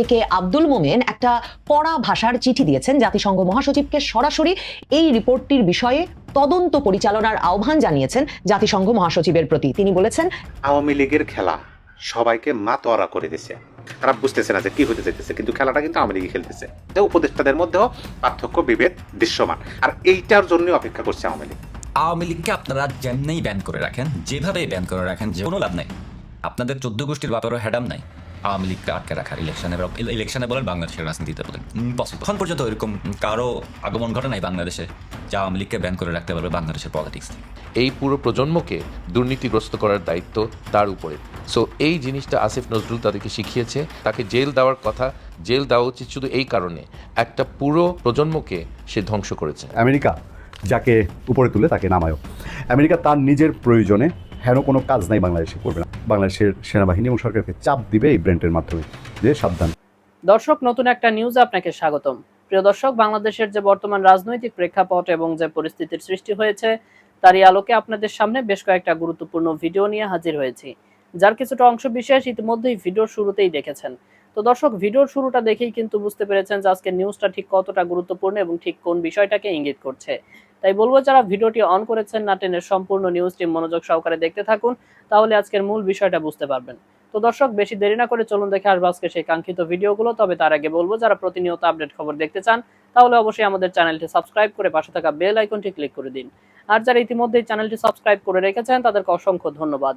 এ কে আব্দুল মোমেন একটা কড়া ভাষার চিঠি দিয়েছেন জাতিসংঘ মহাসচিবকে সরাসরি এই রিপোর্টটির বিষয়ে তদন্ত পরিচালনার আহ্বান জানিয়েছেন জাতিসংঘ মহাসচিবের প্রতি। তিনি বলেছেন আওয়ামী লীগের খেলা সবাইকে মাতোয়ারা করে দিছে তারা বুঝতেছে না যে কি হতে যেতেছে কিন্তু খেলাটা কিন্তু আওয়ামী লীগই খেলতেছে। তো উপদেষ্টাদের মধ্যেও পার্থক্য বিভেদ দৃশ্যমান। আর এইটার জন্য অপেক্ষা করছে আওয়ামী লীগ। আওয়ামী লীগকে আপনারা যেমনেই ব্যান করে রাখেন যেভাবে ব্যান করে রাখেন যে কোনো লাভ নাই। আপনাদের চোদ্দ গোষ্ঠীর ব্যাপারও হ্যাডাম নাই। আওয়ামী লীগকে আটকে রাখার ইলেকশনে ইলেকশনে বলেন বাংলাদেশের রাজনীতিতে বলেন। পসিবল এখন পর্যন্ত এরকম কারও আগমন ঘটে নাই বাংলাদেশে যা আওয়ামী লীগকে ব্যান করে রাখতে পারবে বাংলাদেশের পলিটিক্স এই পুরো প্রজন্মকে দুর্নীতিগ্রস্ত করার দায়িত্ব তার উপরে। সো এই জিনিসটা আসিফ নজরুল তাদেরকে শিখিয়েছে। তাকে জেল দেওয়ার কথা জেল দেওয়া উচিত শুধু এই কারণে একটা পুরো প্রজন্মকে সে ধ্বংস করেছে। আমেরিকা যাকে উপরে তুলে তাকে নামায়ও। আমেরিকা তার নিজের প্রয়োজনে হেন কোনো কাজ নাই বাংলাদেশে করবে না। বাংলাদেশের সেনাবাহিনী এবং সরকারকে চাপ দিবে এই ব্র্যান্ডের মাধ্যমে যে সাবধান। দর্শক, নতুন একটা নিউজ আপনাকে স্বাগতম। প্রিয় দর্শক, বাংলাদেশের যে বর্তমান রাজনৈতিক প্রেক্ষাপট এবং যে পরিস্থিতির সৃষ্টি হয়েছে, তারই আলোকে আপনাদের সামনে বেশ কয়েকটা গুরুত্বপূর্ণ ভিডিও নিয়ে হাজির হয়েছি। যার কিছুটা অংশ বিশেষ ইতিমধ্যেই ভিডিও শুরুতেই দেখেছেন। তো দর্শক, ভিডিওর শুরুটা দেখেই কিন্তু বুঝতে পেরেছেন যে আজকের নিউজটা ঠিক কতটা গুরুত্বপূর্ণ এবং ঠিক কোন বিষয়টাকে ইঙ্গিত করছে। তাই বলব, যারা ভিডিওটি অন করেছেন না টেনের সম্পূর্ণ নিউজটি মনোযোগ সহকারে দেখতে থাকুন, তাহলে আজকের মূল বিষয়টা বুঝতে পারবেন। তো দর্শক, বেশি দেরি না করে চলুন দেখে আসব আজকে সেই কাঙ্ক্ষিত ভিডিওগুলো। তবে তার আগে বলব, যারা প্রতিনিয়ত আপডেট খবর দেখতে চান, তাহলে অবশ্যই আমাদের চ্যানেলটি সাবস্ক্রাইব করে পাশে থাকা বেল আইকনটি ক্লিক করে দিন। আর যারা ইতিমধ্যেই চ্যানেলটি সাবস্ক্রাইব করে রেখেছেন, তাদেরকে অসংখ্য ধন্যবাদ।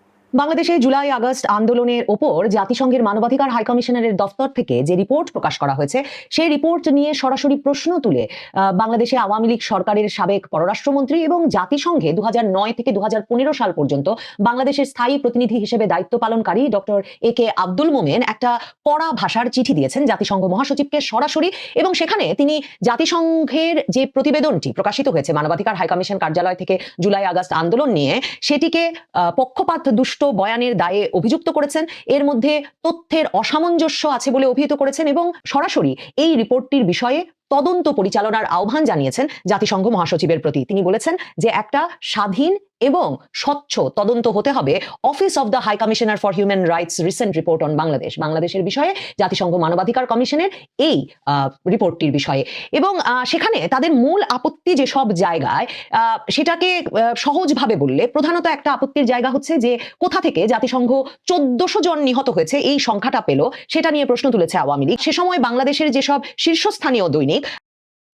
বাংলাদেশে জুলাই, আগস্ট আন্দোলনের ওপর জাতিসংঘের মানবাধিকার হাই কমিশনারের দফতর থেকে যে রিপোর্ট প্রকাশ করা হয়েছে, সেই রিপোর্ট নিয়ে সরাসরি প্রশ্ন তুলে বাংলাদেশে আওয়ামী লীগ সরকারের সাবেক পররাষ্ট্রমন্ত্রী এবং জাতিসংঘে দু থেকে দু হাজার পনেরো সাল পর্যন্ত বাংলাদেশের স্থায়ী প্রতিনিধি হিসেবে দায়িত্ব পালনকারী ডক্টর এ কে আব্দুল মোমেন একটা কড়া ভাষার চিঠি দিয়েছেন জাতিসংঘ মহাসচিবকে সরাসরি এবং সেখানে তিনি জাতিসংঘের যে প্রতিবেদনটি প্রকাশিত হয়েছে মানবাধিকার হাইকমিশন কার্যালয় থেকে জুলাই, আগস্ট আন্দোলন নিয়ে, সেটিকে পক্ষপাত দুষ্ট বয়ানের দায়ে অভিযুক্ত করেছেন। এর মধ্যে তথ্যের অসামঞ্জস্য আছে বলে অভিহিত করেছেন এবং সরাসরি এই রিপোর্টটির বিষয়ে তদন্ত পরিচালনার আহ্বান জানিয়েছেন জাতিসংঘ মহাসচিবের প্রতি। তিনি বলেছেন যে একটা স্বাধীন এবং স্বচ্ছ তদন্ত হতে হবে office of the high commissioner for human rights recent report on Bangladesh বাংলাদেশের বিষয়ে জাতিসংঘ মানবাধিকার কমিশনের এই রিপোর্টটির বিষয়ে। এবং সেখানে তাদের মূল আপত্তি যে সব জায়গায় সেটাকে সহজভাবে বললে প্রধানত একটা আপত্তির জায়গা হচ্ছে যে কোথা থেকে জাতিসংঘ চোদ্দশো জন নিহত হয়েছে, এই সংখ্যাটা পেল, সেটা নিয়ে প্রশ্ন তুলেছে আওয়ামী লীগ। সে সময় বাংলাদেশের যেসব শীর্ষস্থানীয় দৈনিক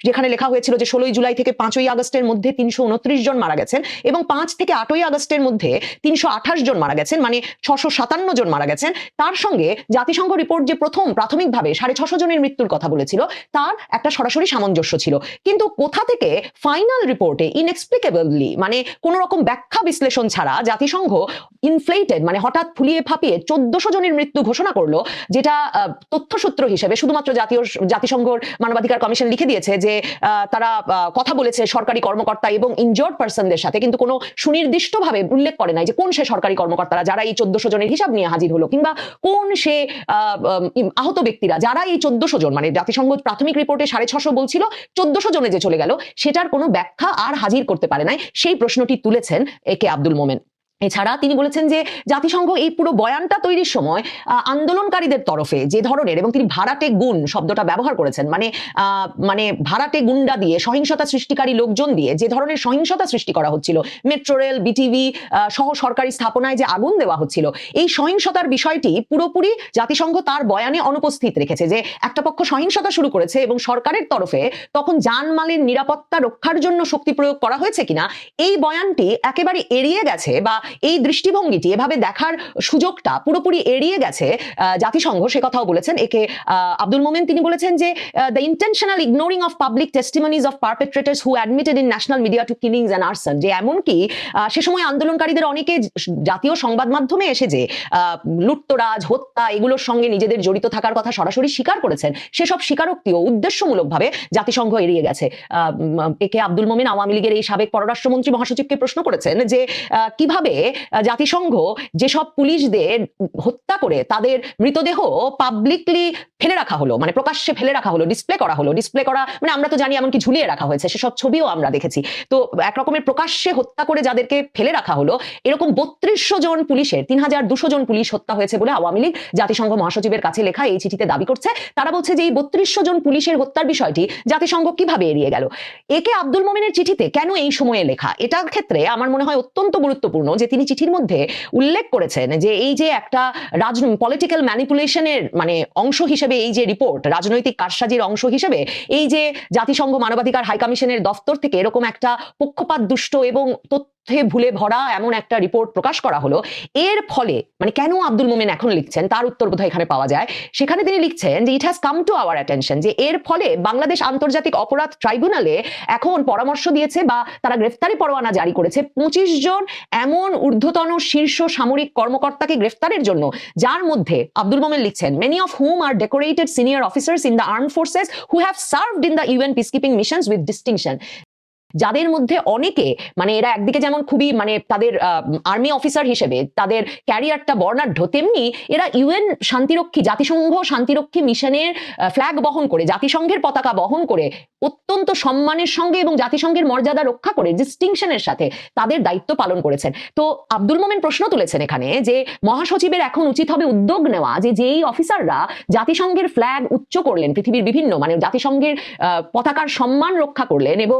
যেখানে লেখা হয়েছিল যে ষোলোই জুলাই থেকে পাঁচই আগস্টের মধ্যে তিনশো উনত্রিশ জন মারা গেছেন এবং পাঁচ থেকে আটই আগস্টের মধ্যে তিনশো আঠাশ জন মারা গেছেন মানে ছশো সাতান্ন জন মারা গেছেন। তার সঙ্গে জাতিসংঘ রিপোর্ট যে প্রথম প্রাথমিকভাবে সাড়ে ছশো জনের মৃত্যুর কথা বলেছিল, তার একটা সরাসরি সামঞ্জস্য ছিল। কিন্তু কোথা থেকে ফাইনাল রিপোর্টে ইনএক্সপ্লিকেবলি মানে কোন রকম ব্যাখ্যা বিশ্লেষণ ছাড়া জাতিসংঘ ইনফ্লেটেড মানে হঠাৎ ফুলিয়ে ফাঁপিয়ে চোদ্দশো জনের মৃত্যু ঘোষণা করল, যেটা তথ্যসূত্র হিসেবে শুধুমাত্র জাতীয়, জাতিসংঘর মানবাধিকার কমিশন লিখে দিয়েছে যে তারা কথা বলেছে সরকারি কর্মকর্তা এবং ইনজোর্ড পার্সনদের সাথে কিন্তু কোনো সুনির্দিষ্টভাবে উল্লেখ করে নাই যে কোন সে সরকারি কর্মকর্তারা যারা এই চোদ্দশো জনের হিসাব নিয়ে হাজির হলো কিংবা কোন সে আহ, আহত ব্যক্তিরা যারা এই চোদ্দশো জন মানে জাতিসংঘ প্রাথমিক রিপোর্টে সাড়ে ছশো বলছিল চোদ্দশো জনে যে চলে গেল সেটার কোনো ব্যাখ্যা আর হাজির করতে পারে নাই। সেই প্রশ্নটি তুলেছেন এ কে আব্দুল মোমেন। এছাড়া তিনি বলেছেন যে জাতিসংঘ এই পুরো বয়ানটা তৈরির সময় আন্দোলনকারীদের তরফে যে ধরনের এবং তিনি ভাড়াটে গুণ শব্দটা ব্যবহার করেছেন মানে মানে ভাড়াটে গুন্ডা দিয়ে, সহিংসতা সৃষ্টিকারী লোকজন দিয়ে যে ধরনের সহিংসতা সৃষ্টি করা হচ্ছিল, মেট্রো রেল, বিটিভি সহ সরকারি স্থাপনায় যে আগুন দেওয়া হচ্ছিল, এই সহিংসতার বিষয়টি পুরোপুরি জাতিসংঘ তার বয়ানে অনুপস্থিত রেখেছে যে একটা পক্ষ সহিংসতা শুরু করেছে এবং সরকারের তরফে তখন জানমালের নিরাপত্তা রক্ষার জন্য শক্তি প্রয়োগ করা হয়েছে কিনা, এই বয়ানটি একেবারে এড়িয়ে গেছে বা এই দৃষ্টিভঙ্গিটি, এভাবে দেখার সুযোগটা পুরোপুরি এড়িয়ে গেছে জাতিসংঘ, সে কথাও বলেছেন। একে আব্দুল মোমেন তিনি বলেছেন যে the intentional ignoring of public testimonies of perpetrators who admitted in national media to killings and arson যে এমনকি সে সময় আন্দোলনকারীদের অনেকে জাতীয় সংবাদ মাধ্যমে এসে যে লুটতরাজ, হত্যা এগুলোর সঙ্গে নিজেদের জড়িত থাকার কথা সরাসরি স্বীকার করেছেন, সেসব স্বীকারোক্তিও উদ্দেশ্যমূলকভাবে জাতিসংঘ এড়িয়ে গেছে। একে আব্দুল মোমেন আওয়ামী লীগের এই সাবেক পররাষ্ট্রমন্ত্রী মহাসচিবকে প্রশ্ন করেছেন যে কীভাবে জাতিসংঘ যেসব পুলিশদের হত্যা করে তাদের মৃতদেহ পাবলিকলি ফেলে রাখা হলো মানে প্রকাশ্যে ফেলে রাখা হলো ডিসপ্লে করা হলো। ডিসপ্লে করা মানে আমরা তো জানি এমনকি ঝুলিয়ে রাখা হয়েছে, সেসব ছবিও আমরা দেখেছি। তো একরকমের প্রকাশ্যে হত্যা করে যাদেরকে ফেলে রাখা হলো, এরকম বত্রিশশো জন পুলিশের, তিন হাজার দুশো জন পুলিশ হত্যা হয়েছে বলে আওয়ামী লীগ জাতিসংঘ মহাসচিবের কাছে লেখা এই চিঠিতে দাবি করছে। তারা বলছে যে এই বত্রিশশো জন পুলিশের হত্যার বিষয়টি জাতিসংঘ কীভাবে এড়িয়ে গেল? একে আব্দুল মোমেনের চিঠিতে কেন এই সময়ে লেখা? এটার ক্ষেত্রে আমার মনে হয় অত্যন্ত গুরুত্বপূর্ণ যে তিনি চিঠির মধ্যে উল্লেখ করেছেন যে এই যে একটা রাজনৈতিক পলিটিক্যাল ম্যানিপুলেশনের মানে অংশ হিসেবে এই যে রিপোর্ট রাজনৈতিক কারসাজির অংশ হিসেবে এই যে জাতিসংঘ মানবাধিকার হাইকমিশনের দফতর থেকে এরকম একটা পক্ষপাত দুষ্ট এবং তথ্যে ভুলে ভরা এমন একটা রিপোর্ট প্রকাশ করা হলো। এর ফলে মানে কেন আব্দুল মোমেন এখন লিখছেন, তার উত্তর বোধহয় এখানে পাওয়া যায়। সেখানে তিনি লিখছেন যে it has come to our attention যে, এর ফলে বাংলাদেশ আন্তর্জাতিক অপরাধ ট্রাইব্যুনালে এখন পরামর্শ দিয়েছে বা তারা গ্রেফতারি পরোয়ানা জারি করেছে পঁচিশ জন এমন ঊর্ধ্বতন শীর্ষ সামরিক কর্মকর্তাকে গ্রেফতারের জন্য, যার মধ্যে আব্দুল মোমেন লিখছেন many of whom are decorated senior officers in the armed forces who have served in the UN peacekeeping missions with distinction যাদের মধ্যে অনেকে মানে এরা একদিকে যেমন খুবই মানে তাদের আর্মি অফিসার হিসেবে, তাদের ক্যারিয়ারটা বর্ণাঢ্য, তেমনি এরা ইউএন শান্তিরক্ষী, জাতিসংঘ শান্তিরক্ষী মিশনের ফ্ল্যাগ বহন করে, জাতিসংঘের পতাকা বহন করে, অত্যন্ত সম্মানের সঙ্গে এবং জাতিসংঘের মর্যাদা রক্ষা করে ডিস্টিংশনের সাথে তাদের দায়িত্ব পালন করেছেন। তো আব্দুল মোমেন প্রশ্ন তুলেছেন এখানে যে, মহাসচিবের এখন উচিত হবে উদ্যোগ নেওয়া যে, যেই অফিসাররা জাতিসংঘের ফ্ল্যাগ উচ্চ করলেন, পৃথিবীর বিভিন্ন মানে জাতিসংঘের পতাকার সম্মান রক্ষা করলেন এবং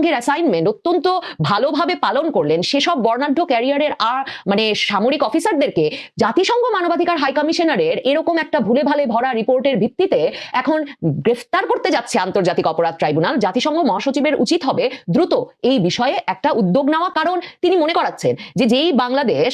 জাতিসংঘের অ্যাসাইনমেন্ট অত্যন্ত ভালোভাবে পালন করলেন। সেসব বর্ণাঢ্য ক্যারিয়ারের আর মানে সামরিক অফিসারদেরকে জাতিসংঘ মানবাধিকার হাই কমিশনারের এরকম একটা ভুলে ভালে ভরা রিপোর্টের ভিত্তিতে এখন গ্রেফতার করতে যাচ্ছে আন্তর্জাতিক অপরাধ ট্রাইব্যুনাল। জাতিসংঘ মহাসচিবের উচিত হবে দ্রুত এই বিষয়ে একটা উদ্যোগ নেওয়া। কারণ তিনি মনে করাচ্ছেন যে যেই বাংলাদেশ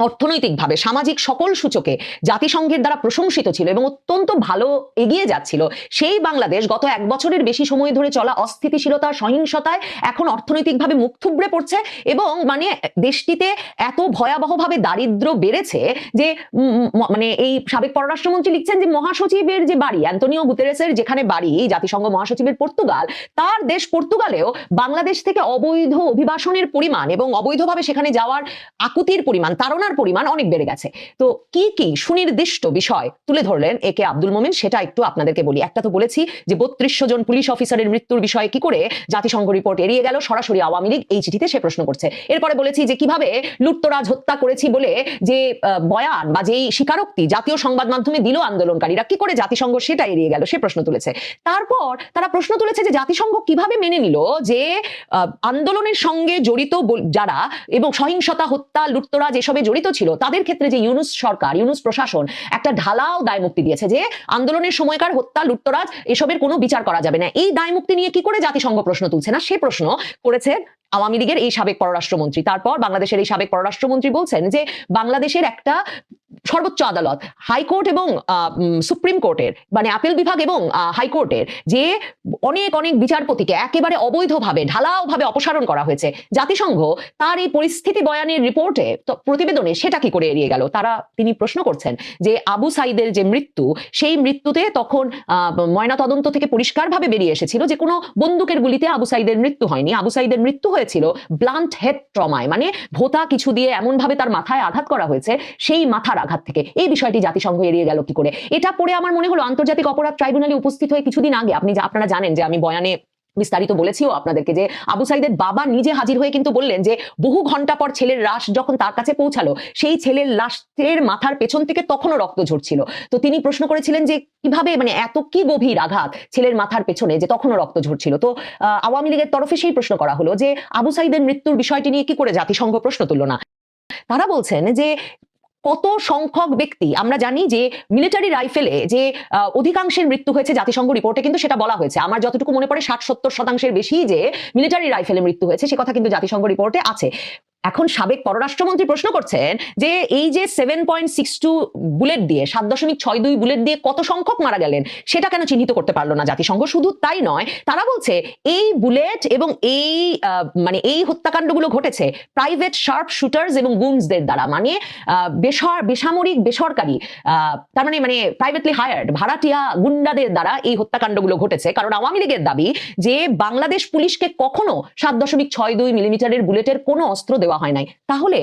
অর্থনৈতিকভাবে সামাজিক সকল সূচকে জাতিসংঘের দ্বারা প্রশংসিত ছিল এবং অত্যন্ত ভালো এগিয়ে যাচ্ছিল। সেই বাংলাদেশ গত এক বছরের বেশি সময় ধরে চলা অস্থিতিশীলতা সহিংসতায় এখন অর্থনৈতিকভাবে মুখ থুবড়ে পড়ছে এবং মানে দেশটিতে এত ভয়াবহভাবে দারিদ্র বেড়েছে যে মানে এই সাবেক পররাষ্ট্রমন্ত্রী লিখছেন যে মহাসচিবের যে বাড়ি অ্যান্তনিও গুতেরেসের যেখানে বাড়ি জাতিসংঘ মহাসচিবের পর্তুগাল, তার দেশ পর্তুগালেও বাংলাদেশ থেকে অবৈধ অভিবাসনের পরিমাণ এবং অবৈধভাবে সেখানে যাওয়ার আকুতির পরিমাণ তাড়নার পরিমাণ অনেক বেড়ে গেছে। তো কি কি সুনির্দিষ্ট বিষয় তুলে ধরলেন এ কে আব্দুল মোমেন, সেটা একটু আপনাদেরকে বলি। একটা তো বলেছি যে বত্রিশশো জন পুলিশ অফিসারের মৃত্যুর বিষয়ে কি করে জাতিসংঘ রিপোর্ট এড়িয়ে গেল, সরাসরি আওয়ামী লীগ এই চিঠিতে সে প্রশ্ন করছে। এরপরে বলেছি যে কীভাবে লুটতরাজ, হত্যা করেছি বলে যে বয়ান বা যেই স্বীকারোক্তি জাতীয় সংবাদ মাধ্যমে দিল আন্দোলনকারীরা, কি করে জাতিসংঘ সেটা এড়িয়ে গেল, সে প্রশ্ন তুলেছে। তারপর তারা প্রশ্ন তুলেছে যে জাতিসংঘ কীভাবে মেনে নিল যে আন্দোলনের সঙ্গে জড়িত যারা এবং সহিংসতা, হত্যা, লুটতরাজ এসবে জড়িত ছিল। তাদের ক্ষেত্রে যে ইউনুস সরকার, ইউনুস প্রশাসন একটা ঢালাও দায় মুক্তি দিয়েছে যে, আন্দোলনের সময়কার হত্যা, লুটতরাজ এসবের কোনো বিচার করা যাবে না। এই দায় মুক্তি নিয়ে কি করে জাতিসংঘ প্রশ্ন তুলছে না? সে প্রশ্ন করেছে আওয়ামী লীগের এই সাবেক পররাষ্ট্রমন্ত্রী। তারপর বাংলাদেশের এই সাবেক পররাষ্ট্রমন্ত্রী বলছেন যে, বাংলাদেশের একটা সর্বোচ্চ আদালত, হাইকোর্ট এবং সুপ্রিম কোর্টের মানে আপিল বিভাগ এবং হাইকোর্টের যে অনেক অনেক বিচারপতিকে একেবারে অবৈধভাবে, ঢালাওভাবে অপসারণ করা হয়েছে, জাতিসংঘ তার এই পরিস্থিতি বয়ানের রিপোর্টে প্রতিবেদনে সেটা কি করে এড়িয়ে গেল? তারা, তিনি প্রশ্ন করছেন যে আবু সাইদের যে মৃত্যু, সেই মৃত্যুতে তখন ময়নাতদন্ত থেকে পরিষ্কারভাবে বেরিয়ে এসেছিল যে কোনো বন্দুকের গুলিতে আবু সাইদের মৃত্যু হয়নি। আবু সাইদের মৃত্যু হয়েছিল ব্লান্ট হেড ট্রমায় মানে ভোতা কিছু দিয়ে এমন ভাবে তার মাথায় আঘাত করা হয়েছে, সেই মাথার আঘাত থেকে। এই বিষয়টি জাতিসংঘ এড়িয়ে গেল কি করে? এটা পড়ে আমার মনে হলো আন্তর্জাতিক অপরাধ ট্রাইব্যুনালে উপস্থিত হয়ে কিছুদিন আগে আপনি আপনারা জানেন যে আমি বয়ানে বিস্তারিত বলেছিও আপনাদেরকে যে আবু সাইদের বাবা নিজে হাজির হয়ে কিন্তু বললেন যে বহু ঘণ্টা পর ছেলের লাশ যখন তার কাছে পৌঁছালো, সেই ছেলের লাশের মাথার পেছন থেকে তখনও রক্ত ঝরছিল। তো তিনি প্রশ্ন করেছিলেন যে কীভাবে মানে এত কি গভীর আঘাত ছেলের মাথার পেছনে যে তখনও রক্ত ঝরছিল? তো আওয়ামী লীগের তরফে সেই প্রশ্ন করা হলো যে আবু সাইদের মৃত্যুর বিষয়টি নিয়ে কি করে জাতিসংঘ প্রশ্ন তুলল না? তারা বলছেন যে কত সংখ্যক ব্যক্তি, আমরা জানি যে মিলিটারি রাইফেলে যে অধিকাংশের মৃত্যু হয়েছে জাতিসংঘ রিপোর্টে কিন্তু সেটা বলা হয়েছে। আমার যতটুকু মনে পড়ে, ষাট সত্তর শতাংশের বেশি যে মিলিটারি রাইফেলে মৃত্যু হয়েছে, সে কথা কিন্তু জাতিসংঘ রিপোর্টে আছে। এখন সাবেক পররাষ্ট্রমন্ত্রী প্রশ্ন করছেন যে এই যে seven point six two bullet দিয়ে, সাত দশমিক ছয় দুই বুলেট দিয়ে কত সংখ্যক মারা গেলেন, সেটা কেন চিহ্নিত করতে পারল না জাতিসংঘ? শুধু তাই নয়, তারা বলছে এই বুলেট এবং এই মানে এই হত্যাকাণ্ডগুলো ঘটেছে প্রাইভেট শার্প শুটার্স এবং গুনসদের দ্বারা। মানে বেসর, বেসামরিক, বেসরকারি তার মানে মানে প্রাইভেটলি হায়ার্ড ভাড়াটিয়া গুন্ডাদের দ্বারা এই হত্যাকাণ্ডগুলো ঘটেছে। কারণ আওয়ামী লীগের দাবি যে বাংলাদেশ পুলিশকে কখনো সাত দশমিক ছয় দুই মিলিমিটারের বুলেটের কোনো অস্ত্র দেওয়া দেওয়া হয় নাই। তাহলে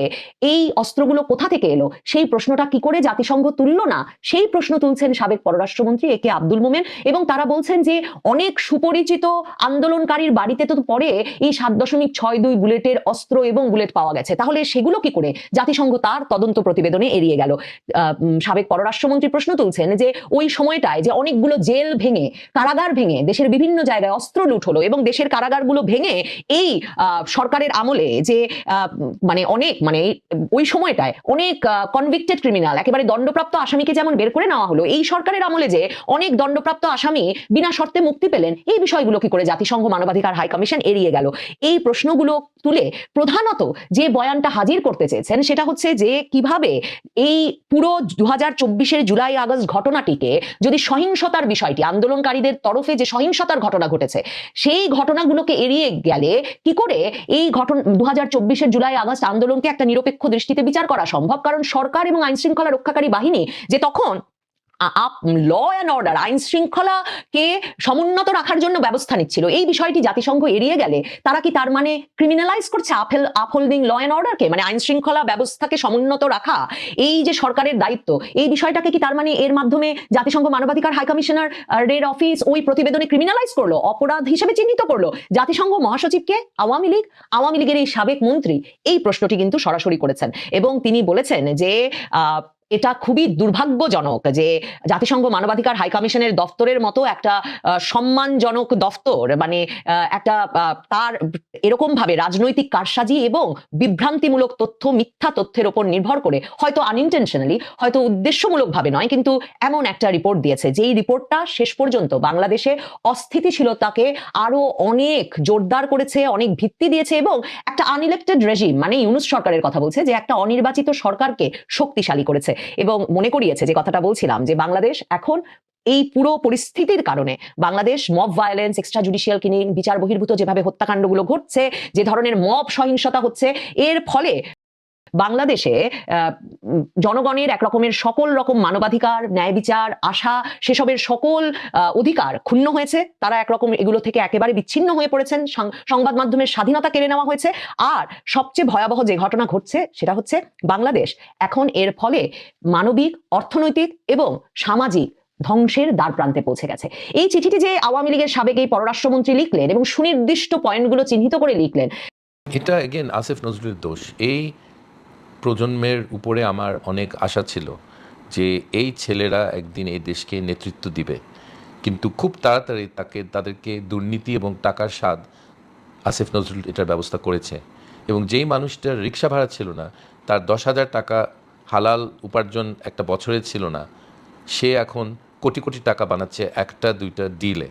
এই অস্ত্রগুলো কোথা থেকে এলো? সেই প্রশ্নটা কি করে জাতিসংঘ তুললো না? সেই প্রশ্ন তুলছেন সাবেক পররাষ্ট্রমন্ত্রী এ কে আব্দুল মোমেন এবং তারা বলছেন যে অনেক সুপরিচিত আন্দোলনকারীর বাড়িতে তো পরে এই সাত দশমিক ছয় দুই বুলেটের অস্ত্র এবং বুলেট পাওয়া গেছে। তাহলে সেগুলো কি করে? জাতিসংঘ তার তদন্ত প্রতিবেদনে এড়িয়ে গেল। সাবেক পররাষ্ট্রমন্ত্রী প্রশ্ন তুলছেন যে ওই সময়টায় যে অনেকগুলো জেল ভেঙে, কারাগার ভেঙে দেশের বিভিন্ন জায়গায় অস্ত্র লুট হলো এবং দেশের কারাগারগুলো ভেঙে এই সরকারের আমলে যে মানে অনেক মানে ওই সময়টায় অনেক কনভিক্টেড ক্রিমিনাল একেবারে দণ্ডপ্রাপ্ত আসামিকে যেমন বের করে নেওয়া হলো, এই সরকারের আমলে যে অনেক দণ্ডপ্রাপ্ত আসামি বিনা শর্তে মুক্তি পেলেন, এই বিষয়গুলো কি করে জাতিসংঘ মানবাধিকার হাই কমিশন এড়িয়ে গেল? এই প্রশ্নগুলো তুলে প্রধানত যে বয়ানটা হাজির করতে চেয়েছেন, সেটা হচ্ছে যে কীভাবে এই পুরো দু হাজার জুলাই আগস্ট ঘটনাটিকে যদি সহিংসতার বিষয়টি, আন্দোলনকারীদের তরফে যে সহিংসতার ঘটনা ঘটেছে, সেই ঘটনাগুলোকে এড়িয়ে গেলে কি করে এই ঘটনা দু হাজার চব্বিশের জুলাই আগস্ট আন্দোলনকে একটা নিরপেক্ষ দৃষ্টিতে বিচার করা সম্ভব? কারণ সরকার এবং আইন শৃঙ্খলা রক্ষাকারী বাহিনী যে তখন ল অ্যান্ড অর্ডার আইন শৃঙ্খলাকে সমুন্নত রাখার জন্য ব্যবস্থা নিচ্ছিল। এই বিষয়টি জাতিসংঘ এড়িয়ে গেলে তারা কি তার মানে ক্রিমিনালাইজ করছে আপহেল আপহোল্ডিং ল অ্যান্ড অর্ডারকে মানে আইন শৃঙ্খলা ব্যবস্থাকে সমুন্নত রাখা এই যে সরকারের দায়িত্ব এই বিষয়টাকে কি তার মানে এর মাধ্যমে জাতিসংঘ মানবাধিকার হাই কমিশনার রেড অফিস ওই প্রতিবেদনে ক্রিমিনালাইজ করল অপরাধ হিসেবে চিহ্নিত করল? জাতিসংঘ মহাসচিবকে আওয়ামী লীগ? আওয়ামী লীগের এই সাবেক মন্ত্রী? এই প্রশ্নটি কিন্তু সরাসরি করেছেন। এবং তিনি বলেছেন যে আহ, এটা খুবই দুর্ভাগ্যজনক যে জাতিসংঘ মানবাধিকার হাই কমিশনের দফতরের মতো একটা সম্মানজনক দফতর মানে একটা তার এরকম ভাবে রাজনৈতিক কারসাজি এবং বিভ্রান্তিমূলক তথ্য, মিথ্যা তথ্যের ওপর নির্ভর করে, হয়তো আনইনটেনশনালি হয়তো উদ্দেশ্যমূলক ভাবে নয়, কিন্তু এমন একটা রিপোর্ট দিয়েছে, যেই রিপোর্টটা শেষ পর্যন্ত বাংলাদেশে অস্থিতিশীলতাকে আরও অনেক জোরদার করেছে, অনেক ভিত্তি দিয়েছে এবং একটা আনইলেক্টেড রেজিম মানে ইউনুস সরকারের কথা বলছে, যে একটা অনির্বাচিত সরকারকে শক্তিশালী করেছে। এবং মনে করিয়েছে যে কথাটা বলছিলাম যে বাংলাদেশ এখন এই পুরো পরিস্থিতির কারণে Bangladesh mob violence extra judicial killing বিচার বহির্ভূত যেভাবে হত্যাকাণ্ডগুলো ঘটছে, যে ধরনের মব সহিংসতা হচ্ছে, এর ফলে বাংলাদেশে জনগণের এক রকমের সকল রকম মানবাধিকার, ন্যায় বিচার, আশা, সেসবের সকল অধিকার ক্ষুণ্ণ হয়েছে। তারা একরকম এগুলো থেকে একেবারে বিচ্ছিন্ন হয়ে পড়েছেন। সংবাদ মাধ্যমের স্বাধীনতা কেড়ে নেওয়া হয়েছে। আর সবচেয়ে ভয়াবহ যে ঘটনা ঘটছে, সেটা হচ্ছে বাংলাদেশ এখন এর ফলে মানবিক, অর্থনৈতিক এবং সামাজিক ধ্বংসের দ্বার প্রান্তে পৌঁছে গেছে। এই চিঠিটি যে আওয়ামী লীগের সাবেক এই পররাষ্ট্রমন্ত্রী লিখলেন এবং সুনির্দিষ্ট পয়েন্টগুলো চিহ্নিত করে লিখলেন এটা এগেন আসিফ নজরুলের দোষ। এই প্রজন্মের উপরে আমার অনেক আশা ছিল যে এই ছেলেরা একদিন এই দেশকে নেতৃত্ব দিবে। কিন্তু খুব তাড়াতাড়ি তাকে, তাদেরকে দুর্নীতি এবং টাকার স্বাদ আসিফ নজরুল এটার ব্যবস্থা করেছে। এবং যেই মানুষটার রিক্সা ভাড়া ছিল না, তার দশ হাজার টাকা হালাল উপার্জন একটা বছরে ছিল না, সে এখন কোটি কোটি টাকা বানাচ্ছে একটা দুইটা ডিলে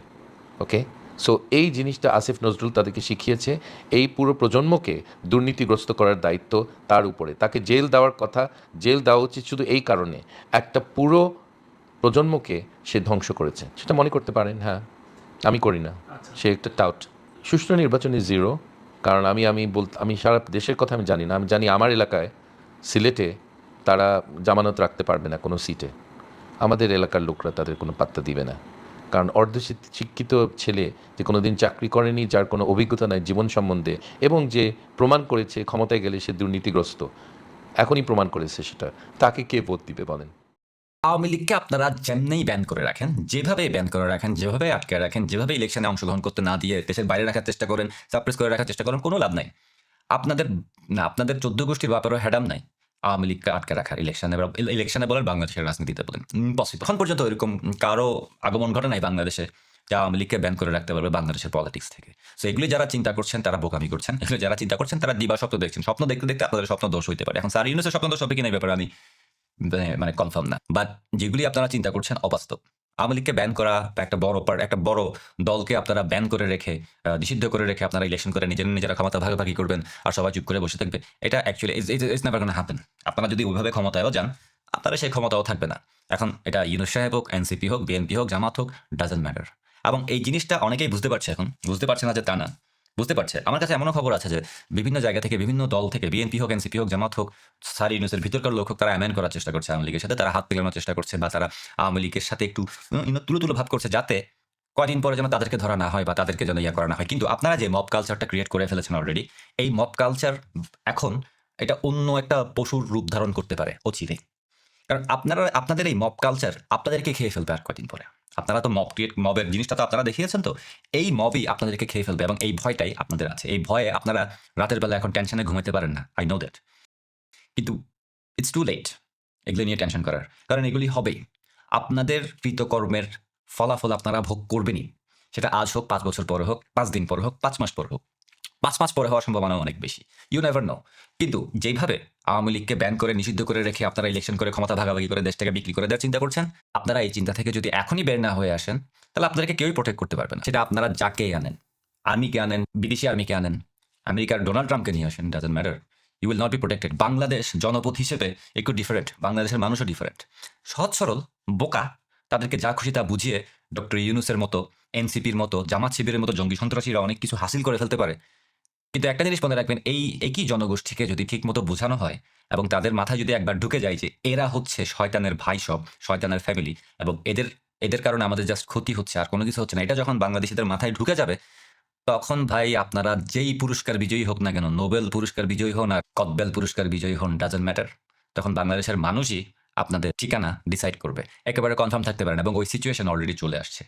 ওকে সো এই জিনিসটা আসিফ নজরুল তাদেরকে শিখিয়েছে এই পুরো প্রজন্মকে দুর্নীতিগ্রস্ত করার দায়িত্ব তার উপরে। তাকে জেল দেওয়ার কথা জেল দেওয়া উচিত শুধু এই কারণে একটা পুরো প্রজন্মকে সে ধ্বংস করেছে। সেটা মনে করতে পারেন হ্যাঁ। আমি করি না। সে একটা টাউট সুষ্ঠু নির্বাচনে জিরো কারণ আমি আমি বল আমি সারা দেশের কথা আমি জানি না। আমি জানি আমার এলাকায় সিলেটে তারা জামানত রাখতে পারবে না কোনো সিটে আমাদের এলাকার লোকরা তাদের কোনো পাত্তা দিবে না। কারণ অর্ধ শিক্ষিত ছেলে যে কোনো দিন চাকরি করেনি, যার কোনো অভিজ্ঞতা নাই জীবন সম্বন্ধে এবং যে প্রমাণ করেছে, ক্ষমতায় গেলে সে দুর্নীতিগ্রস্ত। এখনই প্রমাণ করেছে সেটা। তাকে কে ভোট দিবে বলেন? আওয়ামী লীগকে আপনারা যেমনেই ব্যান করে রাখেন, যেভাবে ব্যান করে রাখেন, যেভাবে আটকে রাখেন, যেভাবে ইলেকশনে অংশগ্রহণ করতে না দিয়ে দেশের বাইরে রাখার চেষ্টা করেন সাপ্রেস করে রাখার চেষ্টা করেন, কোনো লাভ নাই। আপনাদের, না, আপনাদের চোদ্দ গোষ্ঠীর ব্যাপারেও হ্যাডাম নাই। আওয়ামী লীগকে আটকে রাখার ইলেকশনে ইলেকশনে বলেন বাংলাদেশের রাজনীতিতে বলেন পসিবল এখন পর্যন্ত এরকম কারও আগমন ঘটে নাই বাংলাদেশে যে আওয়ামী লীগকে ব্যান করে রাখতে পারবে বাংলাদেশের পলিটিক্স থেকে। সো এগুলি যারা চিন্তা করছেন, তারা বোকামি করছেন। এগুলো যারা চিন্তা করছেন, তারা দিবা স্বপ্ন দেখছেন। স্বপ্ন দেখতে দেখতে আপনাদের স্বপ্ন দোষ হইতে পারে। এখন স্যার ইউনিসের স্বপ্ন দোষ হবে কিনা ব্যাপারে আমি মানে কনফার্ম না। বাট যেগুলি আপনারা চিন্তা করছেন, অবাস্তব। আওয়ামী লীগকে ব্যান করা একটা বড় একটা বড় দলকে আপনারা ব্যান করে রেখে নিষিদ্ধ করে রেখে আপনারা ইলেকশন করে নিজের নিজেরা ক্ষমতা ভাগাভাগি করবেন আর সবাই চুপ করে বসে থাকবে। এটা অ্যাকচুয়ালি ইটস নেভার হ্যাপেন আপনারা যদি ওইভাবে ক্ষমতায়ও যান আপনারা সেই ক্ষমতাও থাকবে না। এখন এটা ইউনুস সাহেব হোক, এনসিপি হোক, বিএনপি হোক, জামাত হোক ডাজেন্ট ম্যাটার এবং এই জিনিসটা অনেকেই বুঝতে পারছে এখন। বুঝতে পারছে না যে তা না। বুঝতে পারছে? আমার কাছে এমনও খবর আছে যে বিভিন্ন জায়গা থেকে, বিভিন্ন দল থেকে বিএনপি হোক এনসিপি হোক, জামাত হোক, সারি ইউনুসের ভিতরকার লোক হোক, তারা অ্যামেন্ড করার চেষ্টা করছে আওয়ামী লীগের সাথে। তারা হাত পেলানোর চেষ্টা করছে বা তারা আওয়ামী লীগের সাথে একটু তুলো তুলো ভাব করছে যাতে কদিন পরে যেন তাদেরকে ধরা না হয় বা তাদেরকে যেন ইয়া করা না হয়। কিন্তু আপনারা যে মব কালচারটা ক্রিয়েট করে ফেলেছেন অলরেডি এই মব কালচার এখন এটা অন্য একটা পশুর রূপ ধারণ করতে পারে। অচিরেই। কারণ আপনারা, আপনাদের এই মব কালচার আপনাদেরকে খেয়ে ফেলবে আর কদিন পরে। আপনারা তো মব ক্রিয়েট মবের জিনিসটা তো আপনারা দেখিয়েছেন তো। এই মবই আপনাদেরকে খেয়ে ফেলবে এবং এই ভয়টাই আপনাদের আছে। এই ভয়ে আপনারা রাতের বেলা এখন টেনশনে ঘুমাতে পারেন না। আই নো দ্যাট কিন্তু ইটস টু লেট এগুলো নিয়ে টেনশন করার। কারণ এগুলি হবেই। আপনাদের কৃতকর্মের ফলাফল আপনারা ভোগ করবেনই। সেটা আজ হোক, পাঁচ বছর পর হোক, পাঁচ দিন পর হোক, পাঁচ মাস পর হোক। পাঁচ মাস পরে হওয়ার সম্ভাবনা অনেক বেশি। ইউ নেভার নো কিন্তু যেইভাবে আওয়ামী লীগকে ব্যান করে নিষিদ্ধ করে রেখে আপনারা ইলেকশন করে ক্ষমতা ভাগাভাগি করে দেশটাকে বিক্রি করে দেওয়ার চিন্তা করছেন, আপনারা এই চিন্তা থেকে যদি এখনই বের না হয়ে আসেন, তাহলে আপনাদেরকে কেউই প্রোটেক্ট করতে পারবে না। সেটা আপনারা যাকে আনেন আর্মিকে আনেন, বিদেশি আর্মিকে আনেন, আমেরিকার ডোনাল্ড ট্রাম্পকে নিয়ে আসেন doesn't matter you will not be protected Bangladesh জনপদ হিসেবে একটু ডিফারেন্ট বাংলাদেশের মানুষও ডিফারেন্ট সহজ সরল, বোকা, তাদেরকে যা খুশি তা বুঝিয়ে ডক্টর ইউনুসের মতো, এনসিপির মতো, জামাত শিবিরের মতো, জঙ্গি সন্ত্রাসীরা অনেক কিছু হাসিল করে ফেলতে পারে। কিন্তু একটা জিনিস মনে রাখবেন, এই একই জনগোষ্ঠীকে যদি ঠিক মতো বোঝানো হয় এবং তাদের মাথায় যদি একবার ঢুকে যায় যে এরা হচ্ছে শয়তানের ভাই সব, শয়তানের ফ্যামিলি এবং এদের এদের কারণে আমাদের জাস্ট ক্ষতি হচ্ছে আর কোনো কিছু হচ্ছে না। এটা যখন বাংলাদেশিদের মাথায় ঢুকে যাবে, তখন ভাই আপনারা যেই পুরস্কার বিজয়ী হোক না কেন, নোবেল পুরস্কার বিজয়ী হন আর কদবেল পুরস্কার বিজয়ী হন ডাজেন্ট ম্যাটার তখন বাংলাদেশের মানুষই আপনাদের ঠিকানা ডিসাইড করবে। একেবারে কনফার্ম থাকতে পারেন এবং ওই সিচুয়েশন অলরেডি চলে আসছে।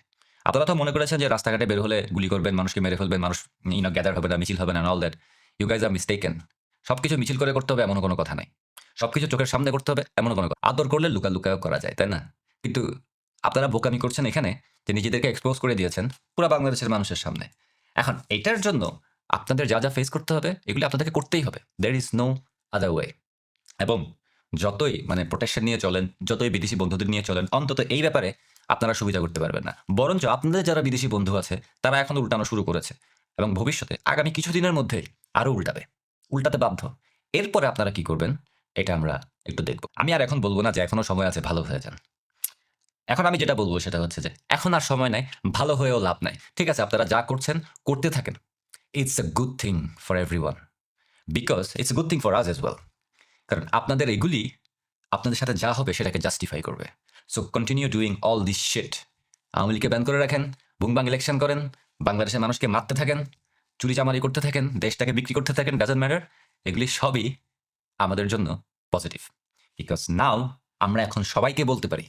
আপনারা তো মনে করেছেন যে রাস্তাঘাটে বের হলে গুলি করবেন, মানুষকে মেরে ফেলবেন, মানুষ ইনো গ্যাদার হবে না, মিছিল হবে না all that you guys are mistaken সবকিছু মিছিল করে করতে হবে এমন কোনো কথা নাই। সবকিছু চোখের সামনে করতে হবে এমন কোনো আদর করলে লুকা লুকাও করা যায়, তাই না? কিন্তু আপনারা বোকামি করছেন এখানে যে নিজেদেরকে এক্সপোজ করে দিয়েছেন পুরো বাংলাদেশের মানুষের সামনে। এখন এটার জন্য আপনাদের যা যা ফেস করতে হবে, এগুলি আপনাদেরকে করতেই হবে। There is no other way এবং যতই মানে প্রোটেকশন নিয়ে চলেন, যতই বিদেশি বন্ধুদের নিয়ে চলেন, অন্তত এই ব্যাপারে আপনারা সুবিধা করতে পারবেন না। বরঞ্চ আপনাদের যারা বিদেশি বন্ধু আছে, তারা এখন উল্টানো শুরু করেছে এবং ভবিষ্যতে আগামী কিছুদিনের মধ্যে আরও উল্টাবে। উল্টাতে বাধ্য। এরপরে আপনারা কি করবেন, এটা আমরা একটু দেখব। আমি আর এখন বলব না যে এখনও সময় আছে, ভালো হয়ে যান। এখন আমি যেটা বলব সেটা হচ্ছে যে, এখন আর সময় নাই, ভালো হয়েও লাভ নাই। ঠিক আছে, আপনারা যা করছেন, করতে থাকেন। It's a good thing for everyone because it's a good thing for us as well কারণ আপনাদের এগুলি, আপনাদের সাথে যা হবে সেটাকে জাস্টিফাই করবে। So continue doing all this shit Awami লীগকে ব্যান করে রাখেন বুংবাং ইলেকশন করেন, বাংলাদেশের মানুষকে মারতে থাকেন, চুরি চামারি করতে থাকেন, দেশটাকে বিক্রি করতে থাকেন ডাজেন্ট ম্যাটার এগুলি সবই আমাদের জন্য পজিটিভ বিকজ নাও আমরা এখন সবাইকে বলতে পারি।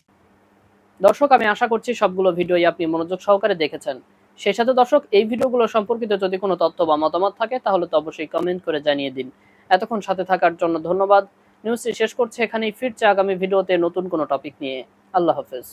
দর্শক, আমি আশা করছি সবগুলো ভিডিওই আপনি মনোযোগ সহকারে দেখেছেন। সেই সাথে দর্শক, এই ভিডিওগুলো সম্পর্কিত যদি কোনো তথ্য বা মতামত থাকে, তাহলে তো অবশ্যই কমেন্ট করে জানিয়ে দিন। এতক্ষণ সাথে থাকার জন্য ধন্যবাদ। নিউজটি শেষ করছে এখানেই, ফিরছে আগামী ভিডিওতে নতুন কোনো টপিক নিয়ে। আল্লাহ হাফেজ।